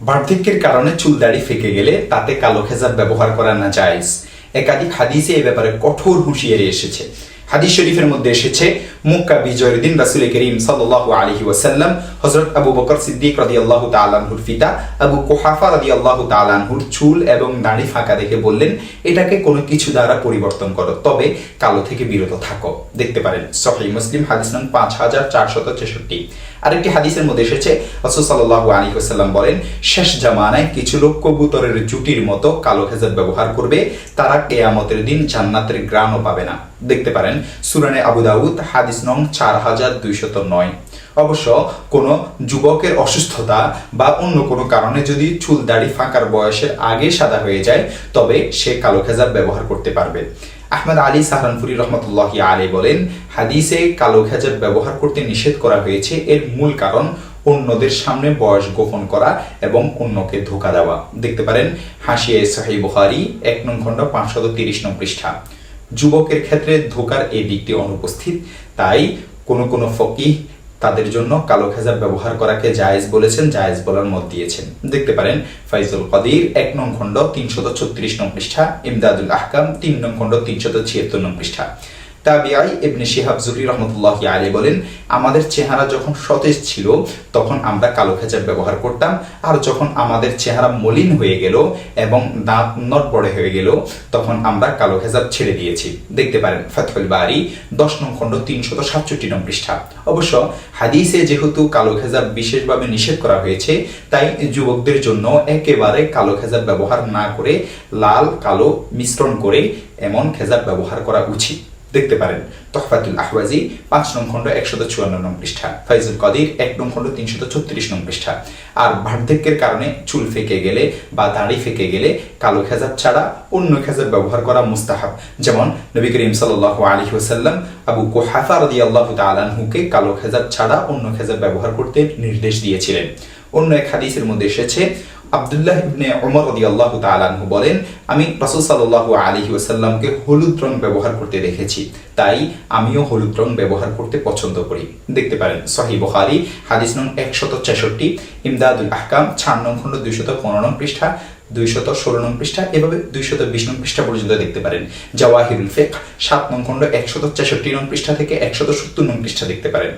বার্ধক্যের কারণে চুল দাড়ি ফেকে গেলে তাতে কালো খেজাব ব্যবহার করা না যায় একাধিক হাদিসে এ ব্যাপারে কঠোর হুঁশিয়ারি এসেছে। হাদিস শরীফের মধ্যে এসেছে, মুক্কা বিজয়ের দিন রাসুল করিম সাল্লাল্লাহু আলাইহি ওয়াসাল্লাম হযরত আবু বকর সিদ্দিক রাদিয়াল্লাহু তাআলা আনহুর পিতা আবু কুহাফা রাদিয়াল্লাহু তাআলা আনহুর চুল এবং দাড়ি ফাঁকা দেখে বললেন, এটাকে কোনো কিছু দ্বারা পরিবর্তন করো, তবে কালো থেকে বিরত থাকো। দেখতে পারেন সহিহ মুসলিম, হাদিস নং পাঁচ হাজার চারশত ছেষট্টি। আরেকটি হাদিসের মধ্যে এসেছে, রাসূল সাল্লাল্লাহু আলাইহি ওয়াসাল্লাম বলেন, শেষ জামানায় কিছু লোক কবুতরের জুটির মতো কালো খেজাব ব্যবহার করবে, তারা কেয়ামতের দিন জান্নাতের গ্রামও পাবে না। দেখতে পারেন সুরানে আবু দাউদ, হাদিস নং চার হাজার দুইশত নয়। অবশ্য কোনো যুবকের অসুস্থতা বা অন্য কোনো কারণে যদি চুল দাড়ি ফাঁকার বয়সের আগে সাদা হয়ে যায়, তবে সে কালো খেজাব ব্যবহার করতে পারবে। আহমদ আলী সাহারানপুরি রহমতুল্লাহ আলী বলেন, হাদিসে কালো খেজাব ব্যবহার করতে নিষেধ করা হয়েছে এর মূল কারণ অন্যদের সামনে বয়স গোপন করা এবং অন্যকে ধোকা দেওয়া। দেখতে পারেন, হাসিয়ে সাহি বুখারি, এক নং খণ্ড পাঁচশত তিরিশ নং পৃষ্ঠা। যুবকের ক্ষেত্রে ধোকার এই দিকটি অনুপস্থিত। তাই কোনো কোনো ফকি তাদের জন্য কালো খেজাব ব্যবহার করাকে জায়েজ বলেছেন, জায়েজ বলার মত দিয়েছেন। দেখতে পারেন, ফাইজুল কদির এক নং খণ্ড তিনশত ছত্রিশ নং পৃষ্ঠা, ইমদাদুল আহকাম তিন নং খণ্ড তিনশত ছিয়াত্তর নং পৃষ্ঠা। তাবিআই ইবনে শিহাব জুহরি রহমতুল্লাহ আলী বলেন, আমাদের চেহারা যখন সতেজ ছিল, তখন আমরা কালো খেজাব ব্যবহার করতাম। আর যখন আমাদের চেহারা মলিন হয়ে গেল এবং দাঁত নট বড় হয়ে গেল, তখন আমরা কালো খেজাব ছেড়ে দিয়েছি। দেখতে পারেন, ফাতহুল বাড়ি দশ নং খণ্ড তিনশত সাতষট্টি নং পৃষ্ঠা। অবশ্য হাদিসে যেহেতু কালো খেজাব বিশেষভাবে নিষেধ করা হয়েছে, তাই যুবকদের জন্য একেবারে কালো খেজাব ব্যবহার না করে লাল, কালো মিশ্রণ করে এমন খেজাব ব্যবহার করা উচিত। দেখতে পারেন। তহফাতুল আহওয়াজি, পাঁচ নং খণ্ড, একশত চুয়ান্ন নং পৃষ্ঠা। ফাইজুল কদির, এক নং খণ্ড, তিনশত ছত্রিশ নং পৃষ্ঠা। আর বার্ধক্যের কারণে চুল ফেকে গেলে বা দাড়ি ফেকে গেলে কালো খেজাব ছাড়া অন্য খেজাব ব্যবহার করা মুস্তাহাব। যেমন নবী করিম সাল্লাহ আলী ওসাল্লাম আবু কোহাফা রদি আল্লাহ তালানহুকে কালো খেজাব ছাড়া অন্য খেজাব ব্যবহার করতে নির্দেশ দিয়েছিলেন। অন্য এক হাদিসের মধ্যে এসেছে আবদুল্লাহ ইবনে ওমর রাদিয়াল্লাহু তাআলা আনহু বলেন, আমি রাসূল সাল্লাল্লাহু আলাইহি ওয়াসাল্লামকে হলুদ রং ব্যবহার করতে দেখেছি। তাই আমিও হলুদ রং ব্যবহার করতে পছন্দ করি। দেখতে পারেন, সহিহ বুখারী, হাদিস নং 166 ইমদাদুল আহকাম 4 নং খণ্ড 215 নং পৃষ্ঠা, দুইশত ষোলো নং পৃষ্ঠা, এভাবে দুইশত বিশ নং পৃষ্ঠা পর্যন্ত দেখতে পারেন। জাওয়াহিরুল ফেক সাত নং খণ্ড, একশত ছেষট্টি নং পৃষ্ঠা থেকে একশত সত্তর নং পৃষ্ঠা দেখতে পারেন।